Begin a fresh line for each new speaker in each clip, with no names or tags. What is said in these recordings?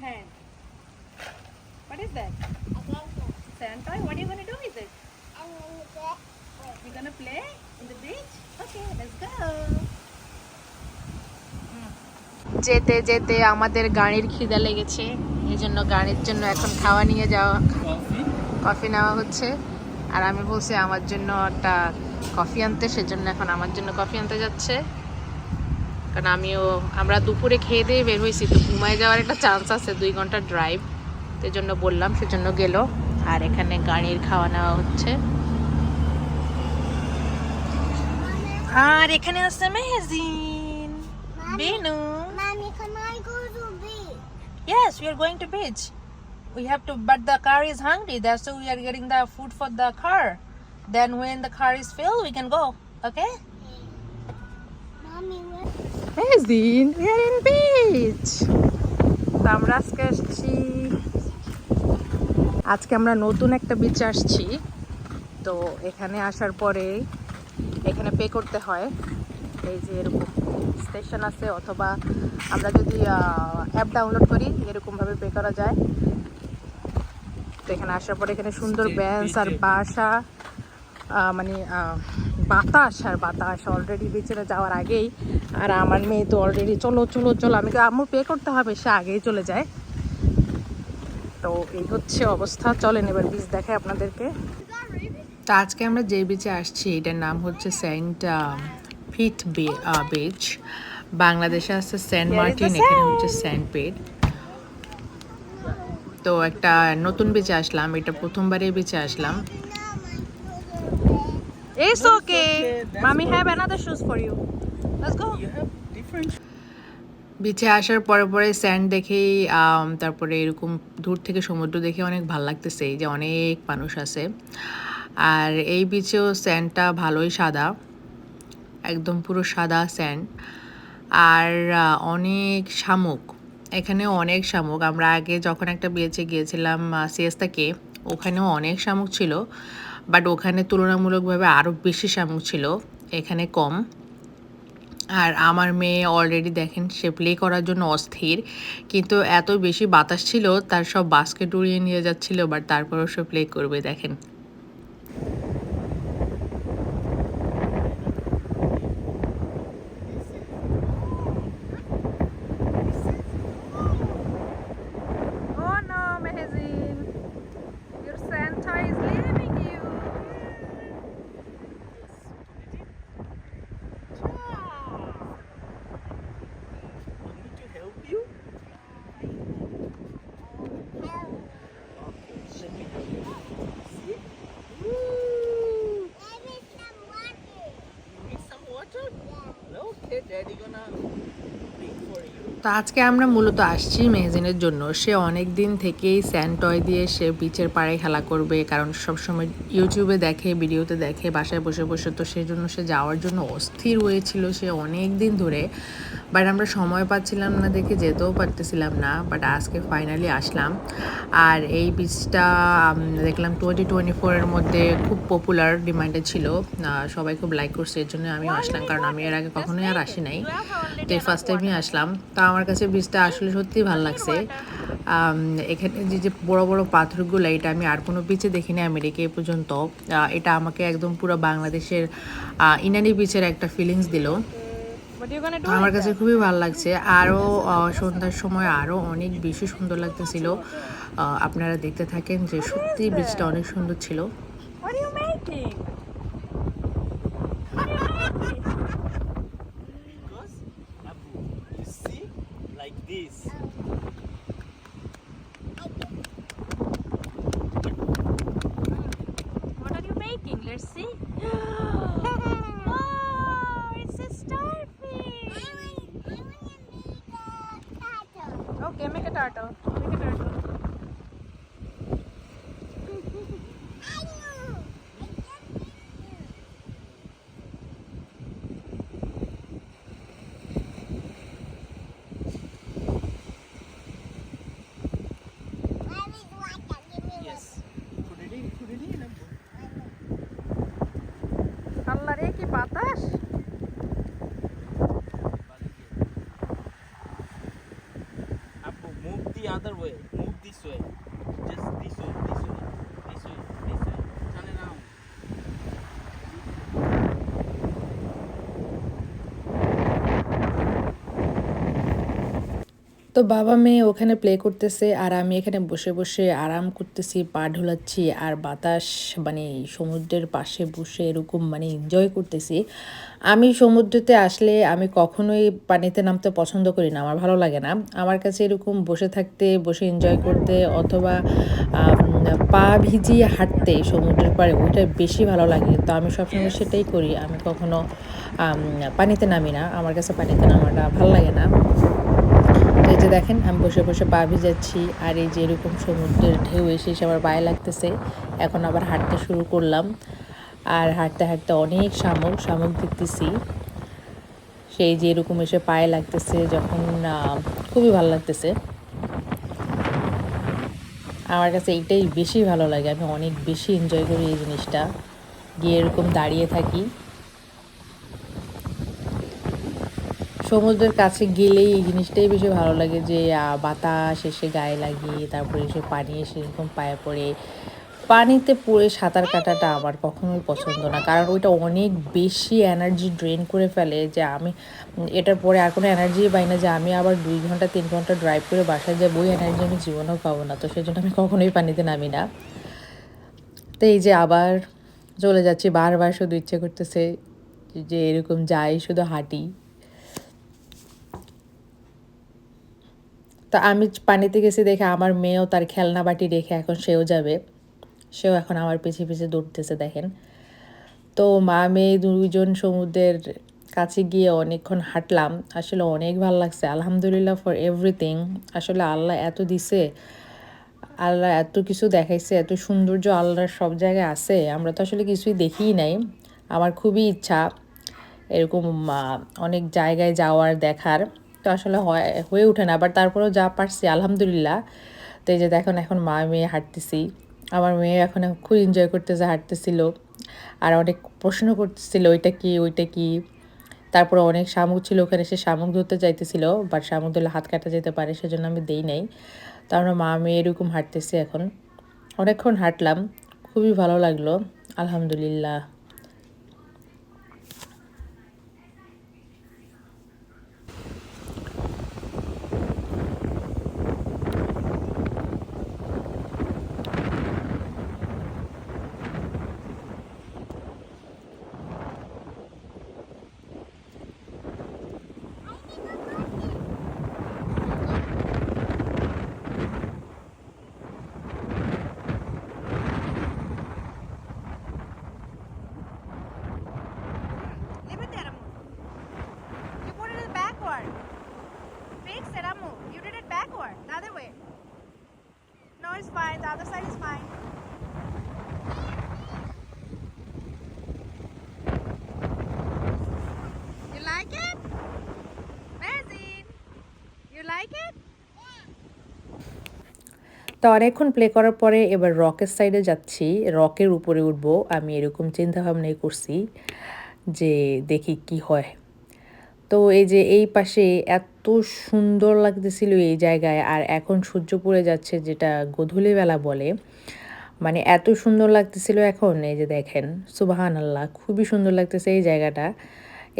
hand. What is that? Sand toy? What are you going to do with it? You're going to play in the beach? Okay, let's go. যেতে যেতে আমাদের গাড়ির খিদা লেগেছে এই জন্য গাড়ির জন্য এখন খাওয়া নিয়ে যাওয়া কফি নেওয়া হচ্ছে আর আমি বলছি আমার জন্য একটা কফি আনতে সেজন্য এখন আমার জন্য কফি আনতে যাচ্ছে কারণ আমিও আমরা দুপুরে খেয়ে দিয়ে বের হয়েছি তো ঘুমায় যাওয়ার একটা চান্স আছে দুই ঘণ্টা ড্রাইভ তো জন্য বললাম সেজন্য গেল আর এখানে গাড়ির খাওয়া নেওয়া হচ্ছে আর এখানে আছে Mehjin Benu? Yes, we are going to beach. We have to, but the car is hungry. That's why we are getting the food for the car. Then when the car is filled, we can go. Okay?
Mommy, where?
Amazing. We are in beach. তো আমরা আজকে আসছি আজকে আমরা নতুন একটা বিচে আসছি তো এখানে আসার পরে এখানে পে করতে হয় এই যে এরকম স্টেশন আছে অথবা আমরা যদি অ্যাপ ডাউনলোড করি এরকমভাবে পে করা যায় তো এখানে আসার পরে এখানে সুন্দর বেঞ্চ আর বাসা মানে বাতাস আর বাতাস অলরেডি বিচে যাওয়ার আগেই আর আমার মেয়ে তো অলরেডি চলো চলো চলো আমি আমার পে করতে হবে সে আগেই চলে যায়। তো এই হচ্ছে অবস্থা চলেন এবার বীজ দেখায় আপনাদেরকে। তো আজকে আমরা যে বিচে আসছি এটার নাম হচ্ছে সেন্ট ফিট বিচ বাংলাদেশে আছে সেন্ট মার্টিন এখানে হচ্ছে সেন্ট পেট তো একটা নতুন বিচে আসলাম এটা প্রথমবারে বিচে আসলাম। It's okay. Mommy have another shoes for you. Let's go. বিচে আসার পরে পরে স্যান্ড দেখেই তারপরে এরকম দূর থেকে সমুদ্র দেখে অনেক ভালো লাগতেছে এই যে অনেক মানুষ আছে। আর এই বিচেও স্যান্ডটা ভালোই সাদা একদম পুরো সাদা স্যান্ড আর অনেক শামুক এখানে অনেক শামুক। আমরা আগে যখন একটা বিয়েছে গিয়েছিলাম সিএসতাকে ওখানেও অনেক শামুক ছিল বাট ওখানে তুলনামূলকভাবে আরও বেশি শামুক ছিল এখানে কম। আর আমার মেয়ে অলরেডি দেখেন সে প্লে করার জন্য অস্থির। কিন্তু এত বেশি বাতাস ছিল, তার সব বাস্কেট উড়িয়ে নিয়ে যাচ্ছিল বাট তারপরেও সে প্লে করবে, দেখেন Oh no, Mehzin. Your Santa is leaving you.
to help you? See? Woo!
Maybe some water.
You need some water? Okay, daddy gonna bring for you.
তো আজকে আমরা মূলত আসছি মেহজিনের জন্য। সে অনেক দিন থেকেই স্যান্ড টয় দিয়ে সে বিচের পাড়ে খেলা করবে, কারণ সবসময় ইউটিউবে দেখে ভিডিওতে দেখে, বাসায় বসে বসে, তো সেই জন্য সে যাওয়ার জন্য অস্থির হয়েছিল সে অনেক দিন ধরে। বাট আমরা সময় পাচ্ছিলাম না দেখে যেতেও পারতেছিলাম না বাট আজকে ফাইনালি আসলাম। আর এই বিচটা দেখলাম টোয়েন্টি টোয়েন্টি ফোরের মধ্যে খুব পপুলার ডিমান্ডে ছিল। সবাই খুব লাইক করছে, এর জন্য আমিও আসলাম। কারণ আমি এর আগে কখনোই আর আসি নাই। তো ফার্স্ট টাইমই আসলাম। তা আমার কাছে বীজটা আসলে সত্যিই ভালো লাগছে। এখানে যে যে বড় বড় পাথরগুলো, এটা আমি আর কোনো বিচে দেখিনি আমেরিকা এ পর্যন্ত। এটা আমাকে একদম পুরো বাংলাদেশের ইনানি বিচের একটা ফিলিংস দিল। আমার কাছে খুবই ভালো লাগছে। আরও সন্ধ্যার সময় আরও অনেক বেশি সুন্দর লাগতেছিল। আপনারা দেখতে থাকেন যে সত্যি বীজটা অনেক সুন্দর ছিল। তো বাবা মেয়ে ওখানে প্লে করতেছে আর আমি এখানে বসে বসে আরাম করতেছি পা ঢোলাচ্ছি আর বাতাস মানে সমুদ্রের পাশে বসে এরকম মানে এনজয় করতেছি। আমি সমুদ্রতে আসলে আমি কখনোই পানিতে নামতে পছন্দ করি না আমার ভালো লাগে না। আমার কাছে এরকম বসে থাকতে বসে এনজয় করতে অথবা পা ভিজিয়ে হাঁটতে সমুদ্রের পাড়ে ওইটা বেশি ভালো লাগে। তো আমি সবসময় সেটাই করি আমি কখনো পানিতে নামি না। আমার কাছে পানিতে নামাটা ভালো লাগে না। দেখেন, আমি বসে বসে পা ভিজাচ্ছি আর এই যে এরকম সমুদ্রের ঢেউ এসে এসে আমার পায়ে লাগতেছে। এখন আবার হাঁটতে শুরু করলাম। আর হাঁটতে হাঁটতে অনেক শামুক শামুক দেখতেছি। সেই যে এরকম এসে পায়ে লাগতেছে, যখন খুবই ভালো লাগতেছে। আমার কাছে এইটাই বেশি ভালো লাগে, আমি অনেক বেশি এনজয় করি এই জিনিসটা। গিয়ে এরকম দাঁড়িয়ে থাকি। সমুদ্রের কাছে গেলেই এই জিনিসটাই বেশি ভালো লাগে যে বাতাস এসে গায়ে লাগিয়ে তারপরে এসে পানি এসে এরকম পায়ে পড়ে। পানিতে পড়ে সাঁতার কাটাটা আমার কখনোই পছন্দ না। কারণ ওইটা অনেক বেশি এনার্জি ড্রেন করে ফেলে যে, আমি, এটার পরে আর কোনো এনার্জি পাই না যে, আমি আবার দুই ঘণ্টা, তিন ঘণ্টা ড্রাইভ করে বাসায় যাব, ওই এনার্জি আমি জীবনেও পাবো না। তো সেই জন্য আমি কখনোই পানিতে নামি না। তো এই যে আবার চলে যাচ্ছি, বারবার শুধু ইচ্ছে করতেছে যে, এরকম যাই, শুধু হাঁটি। তো আমি পানিতে গেছি দেখে আমার মেয়েও তার খেলনা বাটি রেখে এখন সেও যাবে। সেও এখন আমার পিছিয়ে পিছিয়ে দৌড়তেছে, দেখেন। তো মা মেয়ে দুইজন সমুদ্রের কাছে গিয়ে অনেকক্ষণ হাঁটলাম। আসলে অনেক ভালো লাগছে, আলহামদুলিল্লাহ ফর এভরিথিং আসলে আল্লাহ এত দিছে, আল্লাহ এত কিছু দেখাইছে, এত সৌন্দর্য আল্লাহর সব জায়গায় আছে। আমরা তো আসলে কিছুই দেখিই নাই। আমার খুবই ইচ্ছা এরকম অনেক জায়গায় যাওয়ার, দেখার। তো আসলে হয়, হয়ে ওঠে না। আবার তারপরেও যা পারছি, আলহামদুলিল্লাহ। তো এই যে দেখুন, এখন মা মেয়ে হাঁটতেছি। আমার মেয়ে এখন খুব এনজয় করতেছে, হাঁটতেছিল। আর অনেক প্রশ্ন করতেছিল, ওইটা কি ওইটা কি? তারপরে অনেক শামুক ছিল ওখানে, সে শামুক ধরতে চাইতেছিল বাট শামুক ধরলে হাত কাটা যেতে পারে, সেজন্য আমি দেই নাই। তো আমরা মা মেয়ে এরকম হাঁটতেছি এখন। অনেকক্ষণ হাঁটলাম, খুবই ভালো লাগল, আলহামদুলিল্লাহ
Leave it there, Amu. You put it backward. Fix it, Amu. You did it backward. The other way. No, it's fine. The other side is fine. You like it? Mazin, you like it?
তো অনেকক্ষণ play করার পরে এবার রকের সাইডে যাচ্ছি। রকের উপরে উঠবো। আমি এরকম চিন্তা ভাবনাই করছি যে দেখি কি হয়। তো এই যে এই পাশে এত সুন্দর লাগতেছিল এই জায়গায়, আর এখন সূর্য পড়ে যাচ্ছে যেটা গধূলি বেলা বলে মানে এত সুন্দর লাগতেছিল এখন, এই যে দেখেন সুবাহান আল্লাহ খুবই সুন্দর লাগতেছে এই জায়গাটা।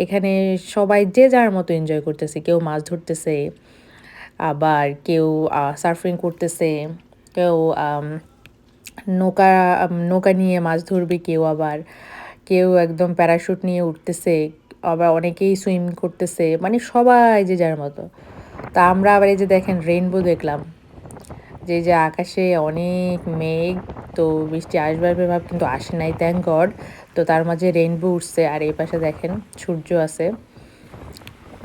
এখানে সবাই যে যার মতো এনজয় করতেছে, কেউ মাছ ধরতেছে, আবার কেউ সার্ফিং করতেছে। কেউ নৌকা নৌকা নিয়ে মাছ ধরবে কেউ আবার। কেউ একদম প্যারাশুট নিয়ে উঠতেছে, আবার অনেকেই সুইম করতেছে মানে সবাই যে যার মতো। তা আমরা আবার এই যে দেখেন রেইনবো দেখলাম, যে যে আকাশে অনেক মেঘ, তো বৃষ্টি আসবে আসবে ভাব কিন্তু আসে নাই থ্যাংক গড তো তার মাঝে রেইনবো উঠছে, আর এই পাশে দেখেন সূর্য আছে।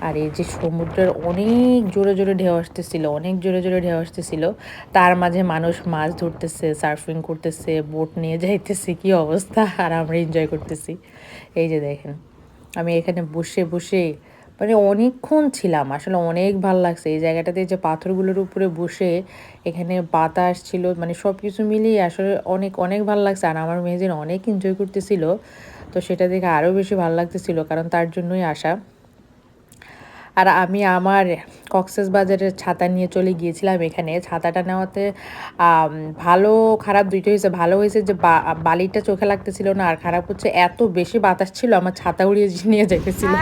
আর এই যে সমুদ্রের অনেক জোরে জোরে ঢেউ আসতেছিল, অনেক জোরে জোরে ঢেউ আসতেছিল। তার মাঝে মানুষ মাছ ধরতেছে সার্ফিং করতেছে বোট নিয়ে যাইতেছে, কি অবস্থা? আর আমরা এনজয় করতেছি। এই যে দেখেন, আমি এখানে বসে বসে মানে অনেকক্ষণ ছিলাম, আসলে অনেক ভালো লাগছে। এই জায়গাটাতে যে পাথরগুলোর উপরে বসে এখানে বাতাস ছিল মানে সব কিছু মিলিয়ে আসলে অনেক অনেক ভালো লাগছে। আর আমার মেয়েদের অনেক এনজয় করতেছিল, তো সেটা দেখে আরও বেশি ভালো লাগতেছিল, কারণ তার জন্যই আসা। আর আমি আমার কক্সেস বাজারের ছাতা নিয়ে চলে গিয়েছিলাম এখানে। ছাতাটা নেওয়াতে ভালো, খারাপ দুইটা হয়েছে। ভালো হয়েছে যে বালিটা চোখে লাগতেছিল না, আর খারাপ হচ্ছে এত বেশি বাতাস ছিল, আমার ছাতা উড়িয়ে নিয়ে যেতেছিল।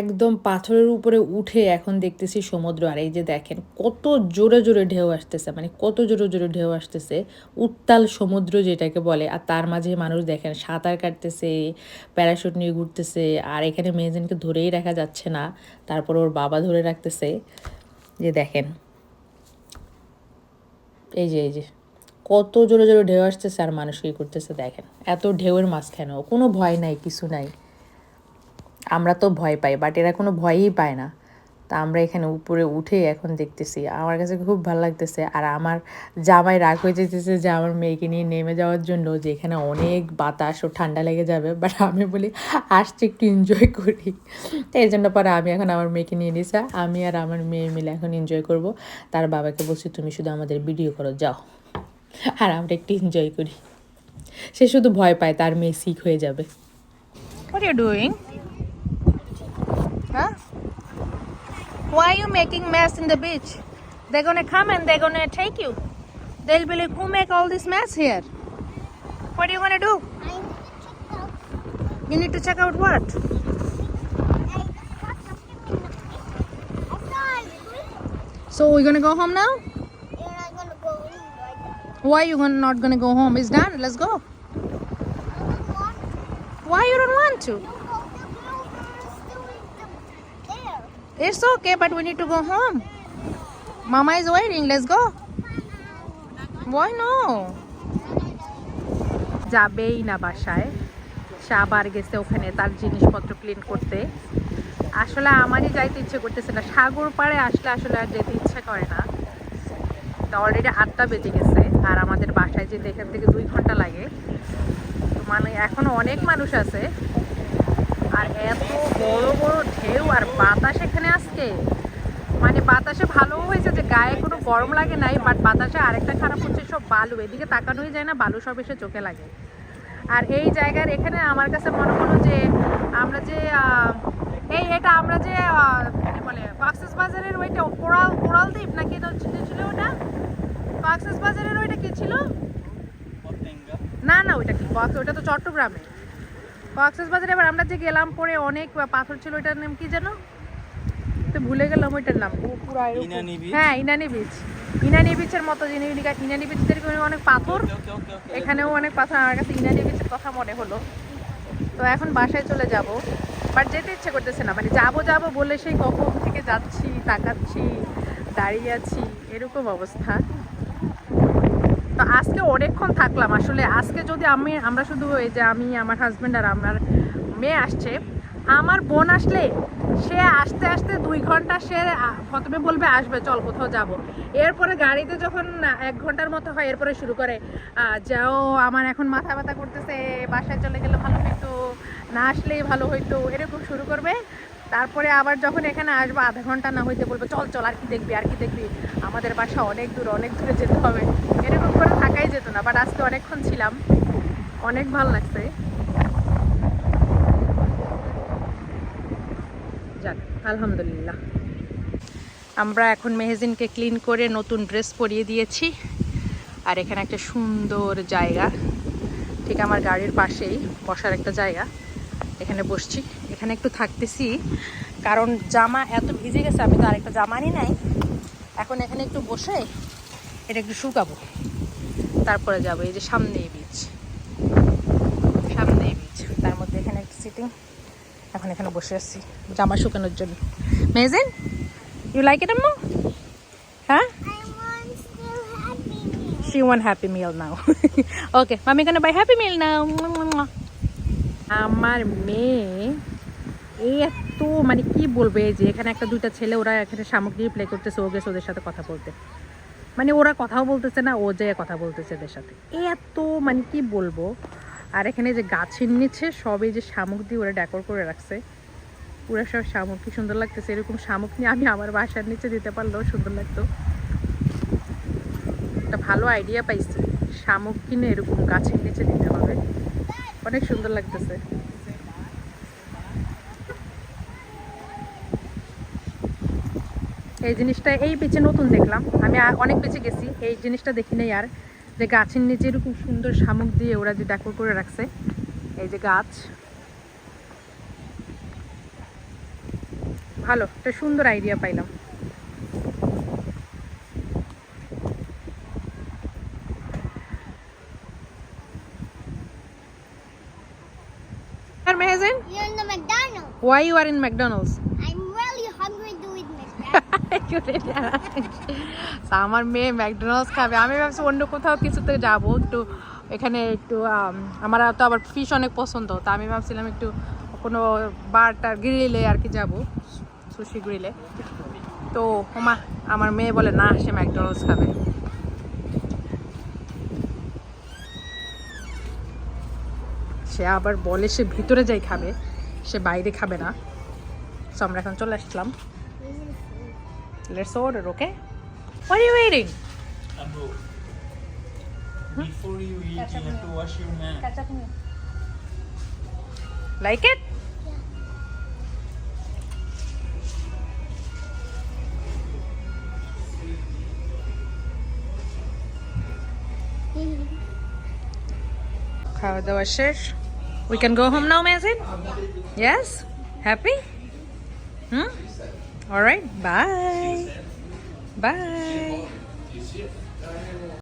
একদম পাথরের উপরে উঠে এখন দেখতেছি সমুদ্র। আর এই যে দেখেন, কত জোরে জোরে ঢেউ আসতেছে মানে কত জোরে জোরে ঢেউ আসতেছে, উত্তাল সমুদ্র যেটাকে বলে। আর তার মাঝে মানুষ দেখেন, সাঁতার কাটতেছে, প্যারাশুট নিয়ে ঘুরতেছে, আর এখানে মেয়েজনকে ধরেই রাখা যাচ্ছে না, তারপর ওর বাবা ধরে রাখতেছে। যে দেখেন, এই যে এই যে, কত জোরে জোরে ঢেউ আসতেছে আর মানুষ কি করতেছে দেখেন। এত ঢেউয়ের মাঝখানেও কোনো ভয় নাই, কিছু নাই। আমরা তো ভয় পাই বাট এরা কোনো ভয়ই পায় না। তা আমরা এখানে উপরে উঠে এখন দেখতেছি। আমার কাছে খুব ভালো লাগতেছে, আর আমার জামাই রাগ হয়ে যেতেছে যে আমার মেয়েকে নিয়ে নেমে যাওয়ার জন্য, যে এখানে অনেক বাতাস ও ঠান্ডা লেগে যাবে। বাট আমি বলি, আসছি একটু এনজয় করি। এই জন্য পরে আমি এখন আমার মেয়েকে নিয়ে নিছি। আমি আর আমার মেয়ে মিলে এখন এনজয় করব। তার বাবাকে বলছি, তুমি শুধু আমাদের ভিডিও করো, যাও। আর আমরা একটু এনজয় করি। সে শুধু ভয় পায়, তার মেয়ে শিখ হয়ে যাবে।
What are you doing? Huh? Why are you making mess in the beach? They're gonna come and they're gonna take you. They'll be like, who make all this mess here? What are you gonna do?
I need to check out.
You need to check out what?
I got something in the I saw it.
So we're gonna go home now?
You're not gonna go in right now.
Why you gonna not gonna go home? It's done. Let's go.
I don't want to.
Why you don't want to? It's okay, but we need to go home. Mama is waiting. Let's go. Why no? যাবেই না বাসায় সে আবার গেছে ওখানে তার জিনিসপত্র clean করতে আসলে আমারই যাইতে ইচ্ছে করতেছে না সাগর পাড়ে আসলে আসলে আর যেতে ইচ্ছে করে না তো অলরেডি আটটা বেজে গেছে আর আমাদের বাসায় যেতে এখান থেকে দুই ঘণ্টা লাগে তো মানে এখনও অনেক মানুষ আছে আর এত বড় বড় ঢেউ আর বাতাস এখানে আজকে। মানে বাতাসে ভালো হয়েছে যে গায়ে কোনো গরম লাগে নাই বাট বাতাসে আরেকটা খারাপ হচ্ছে সব বালু। এদিকে তাকানোই যায় না বালু সব এসে চোখে লাগে। আর এই জায়গার এখানে আমার কাছে মনে হলো যে আমরা যে এই এটা আমরা যে বলে কক্সেস বাজারের ওইটা কোরাল কোরাল দ্বীপ নাকি ছিল ছিল ওটা? কক্সেস বাজারের ওইটা কি ছিল? না না ওইটা কি? ওটা তো চট্টগ্রামে। কক্সেস বাজারে এবার আমরা যে গেলাম পরে অনেক পাথর ছিল ওইটার নাম কি যেন? তো ভুলে গেলাম ওইটার নাম? হ্যাঁ ইনানি বিচ ইনানি বিচের মতো জিনিস ইনানি বিচ অনেক পাথর. এখানেও অনেক পাথর। আমার কাছে ইনানি বিচের কথা মনে হলো। তো এখন বাসায় চলে যাব। বাট যেতে ইচ্ছে করতেছে না। মানে যাব যাব বলে সেই কখন থেকে যাচ্ছি তাকাচ্ছি দাঁড়িয়ে আছি এরকম অবস্থা। আজকে অনেকক্ষণ থাকলাম। আসলে আজকে যদি আমি, আমরা শুধু এই যে আমি, আমার হাজব্যান্ড আর আমার মেয়ে আসছে, আমার বোন আসলে সে আসতে আসতে দুই ঘণ্টা সে প্রথমে বলবে, আসবে, চল কোথাও যাব। এরপরে গাড়িতে যখন এক ঘণ্টার মতো হয়, এরপরে শুরু করে যাও আমার এখন মাথা ব্যথা করতেছে, বাসায় চলে গেলে ভালো হইতো, না আসলেই ভালো হইতো, এরকম শুরু করবে। তারপরে আবার যখন এখানে আসব, আধা ঘণ্টা না হইতে বলব, চল চল, আর কি দেখবি, আর কি দেখবি? আমাদের বাসা অনেক দূর, অনেক দূরে যেতে হবে। এরকম করে থাকাই যেত না বাট আজকে অনেকক্ষণ ছিলাম। অনেক ভালো লাগছে। যাক, আলহামদুলিল্লাহ। আমরা এখন মেহেজিনকে ক্লিন করে নতুন ড্রেস পরিয়ে দিয়েছি। আর এখানে একটা সুন্দর জায়গা। ঠিক আমার গাড়ির পাশেই বসার একটা জায়গা। এখানে বসছি। এখানে একটু থাকতেছি। কারণ জামা এত ভিজে গেছে, আমি তো আরেকটা জামা নিই নাই। এখন এখানে একটু বসে এটা একটু শুকাবো। তারপরে যাব এই যে সামনে বিচ সামনে বিচ তার মধ্যে এখানে একটা সিটিং এখন এখানে বসে আছি জামা শুকানোর জন্য। মেজেন ইউ লাইক ইট আম্মু? হ্যাঁ
I want happy meal
now. okay, mommy gonna buy happy meal now. আমার মেয়ে এই এত মানে কি বলবে যে এখানে একটা দুইটা ছেলে ওরা এখানে সামগ্রী প্লে করতেছে ও গেছে ওদের সাথে কথা বলতে। মানে ওরা কথাও বলতেছে না, ও যে কথা বলতেছে এদের সাথে। এত মানে কি বলব? আর এখানে যে গাছের নিচে সব যে শামুক দিয়ে ওরা ডেকোর করে রাখছে। পুরো সব শামুক, কি সুন্দর লাগতেছে। এরকম শামুক নিয়ে আমি আমার বাসার নিচে দিতে পারলেও সুন্দর লাগতো। একটা ভালো আইডিয়া পাইছি। শামুক কিনে এরকম গাছের নিচে দিতে হবে। অনেক সুন্দর লাগতেছে। এই জিনিসটা এই পিচে নতুন দেখলাম। আমি অনেক পিচে গেছি এই জিনিসটা দেখি নাই আর। যে গাছের নিচে এরকম সুন্দর শামুক দিয়ে ওরা যে ডেকোর করে রাখছে এই যে গাছ। ভালো একটা সুন্দর আইডিয়া পাইলাম। why you are in McDonald's
I'm really hungry to eat McDonald's.
So, আমার মেয়ে ম্যাকডোনাল্ডস খাবে। আমি ভাবছি অন্য কোথাও কিছুতে যাব একটু এখানে একটু আম, আমার তো আবার ফিশ অনেক পছন্দ তা আমি ভাবছিলাম একটু কোনো বারটা গ্রিলে আর কি যাব সুশি গ্রিলে তো ওমা আমার মেয়ে বলে না সে ম্যাকডোনাল্ডস খাবে। সে আবার বলে সে ভিতরে যাই খাবে সে বাইরে খাবে না। সো আমরা এখন চলে আসলাম। Let's order, okay? What are you eating?
Amro. Before you eat, you have to wash your hands.
Like it? খাওয়া দাওয়া শেষ We can go home now, Mazin? Yes? Happy? Hmm? Alright, bye. Bye.